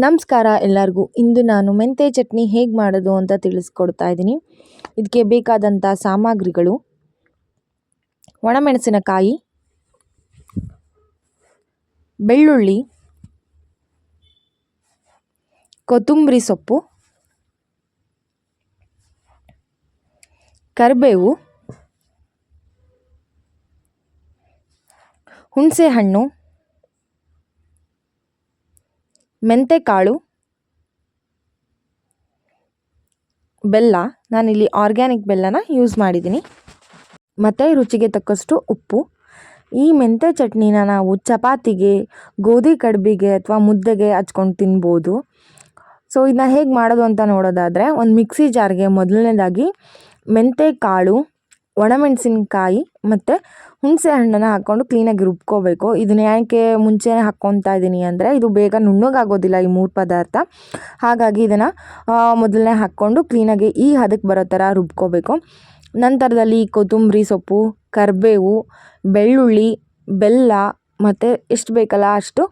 ನಮಸ್ಕಾರ ಎಲ್ಲರಿಗೂ. ಇಂದು ನಾನು ಮೆಂತೆ ಚಟ್ನಿ ಹೇಗೆ ಮಾಡೋದು ಅಂತ ತಿಳಿಸ್ಕೊಡ್ತಾ ಇದ್ದೀನಿ. ಇದಕ್ಕೆ ಬೇಕಾದಂಥ ಸಾಮಗ್ರಿಗಳು. ಒಣಮೆಣಸಿನಕಾಯಿ. ಬೆಳ್ಳುಳ್ಳಿ. ಕೊತ್ತಂಬರಿ ಸೊಪ್ಪು. ಕರಿಬೇವು. ಹುಣಸೆಹಣ್ಣು. ಮೆಂತೆಕಾಳು, ಬೆಲ್ಲ. ನಾನಿಲ್ಲಿ ಆರ್ಗ್ಯಾನಿಕ್ ಬೆಲ್ಲನ ಯೂಸ್ ಮಾಡಿದ್ದೀನಿ. ಮತ್ತು ರುಚಿಗೆ ತಕ್ಕಷ್ಟು ಉಪ್ಪು. ಈ ಮೆಂತೆ ಚಟ್ನಿನ ನಾವು ಚಪಾತಿಗೆ, ಗೋಧಿ ಕಡುಬಿಗೆ ಅಥವಾ ಮುದ್ದೆಗೆ ಹಚ್ಕೊಂಡು ತಿನ್ಬೋದು. ಸೊ ಇದನ್ನ ಹೇಗೆ ಮಾಡೋದು ಅಂತ ನೋಡೋದಾದರೆ, ಒಂದು ಮಿಕ್ಸಿ ಜಾರ್ಗೆ ಮೊದಲನೇದಾಗಿ ಮೆಂತೆ ಕಾಳು ಒಣಮೆಣಸಿನ್ಕಾಯಿ ಮತ್ತು ಹುಣಸೆ ಹಣ್ಣನ್ನು ಹಾಕ್ಕೊಂಡು ಕ್ಲೀನಾಗಿ ರುಬ್ಕೋಬೇಕು. ಇದನ್ನ ಯಾಕೆ ಮುಂಚೆನೇ ಹಾಕ್ಕೊತಾ ಇದ್ದೀನಿ ಅಂದರೆ ಇದು ಬೇಗ ನುಣ್ಣಗಾಗೋದಿಲ್ಲ ಈ ಮೂರು ಪದಾರ್ಥ. ಹಾಗಾಗಿ ಇದನ್ನು ಮೊದಲನೇ ಹಾಕ್ಕೊಂಡು ಕ್ಲೀನಾಗಿ ಈ ಹದಕ್ಕೆ ಬರೋ ಥರ ರುಬ್ಕೋಬೇಕು. ನಂತರದಲ್ಲಿ ಕೊತ್ತಂಬರಿ ಸೊಪ್ಪು, ಕರಿಬೇವು, ಬೆಳ್ಳುಳ್ಳಿ, ಬೆಲ್ಲ ಮತ್ತು ಎಷ್ಟು ಬೇಕಲ್ಲ ಅಷ್ಟು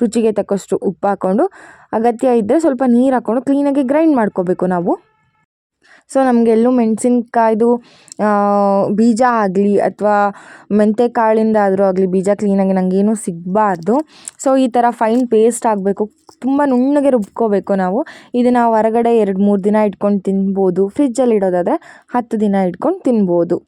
ರುಚಿಗೆ ತಕ್ಕಷ್ಟು ಉಪ್ಪು ಹಾಕ್ಕೊಂಡು ಅಗತ್ಯ ಇದ್ದರೆ ಸ್ವಲ್ಪ ನೀರು ಹಾಕ್ಕೊಂಡು ಕ್ಲೀನಾಗಿ ಗ್ರೈಂಡ್ ಮಾಡ್ಕೋಬೇಕು ನಾವು. ಸೊ ನಮಗೆಲ್ಲೂ ಮೆಣಸಿನ್ಕಾಯ್ದು ಬೀಜ ಆಗಲಿ ಅಥವಾ ಮೆಂತೆ ಕಾಳಿಂದ ಆದರೂ ಆಗಲಿ ಬೀಜ ಕ್ಲೀನಾಗಿ ನನಗೇನು ಸಿಗಬಾರ್ದು. ಸೊ ಈ ಥರ ಫೈನ್ ಪೇಸ್ಟ್ ಆಗಬೇಕು. ತುಂಬ ನುಣ್ಣಗೆ ರುಬ್ಕೋಬೇಕು ನಾವು. ಇದನ್ನು ಹೊರಗಡೆ ಎರಡು ಮೂರು ದಿನ ಇಟ್ಕೊಂಡು ತಿನ್ಬೋದು. ಫ್ರಿಜ್ಜಲ್ಲಿ ಇಡೋದಾದರೆ ಹತ್ತು ದಿನ ಇಟ್ಕೊಂಡು ತಿನ್ಬೋದು.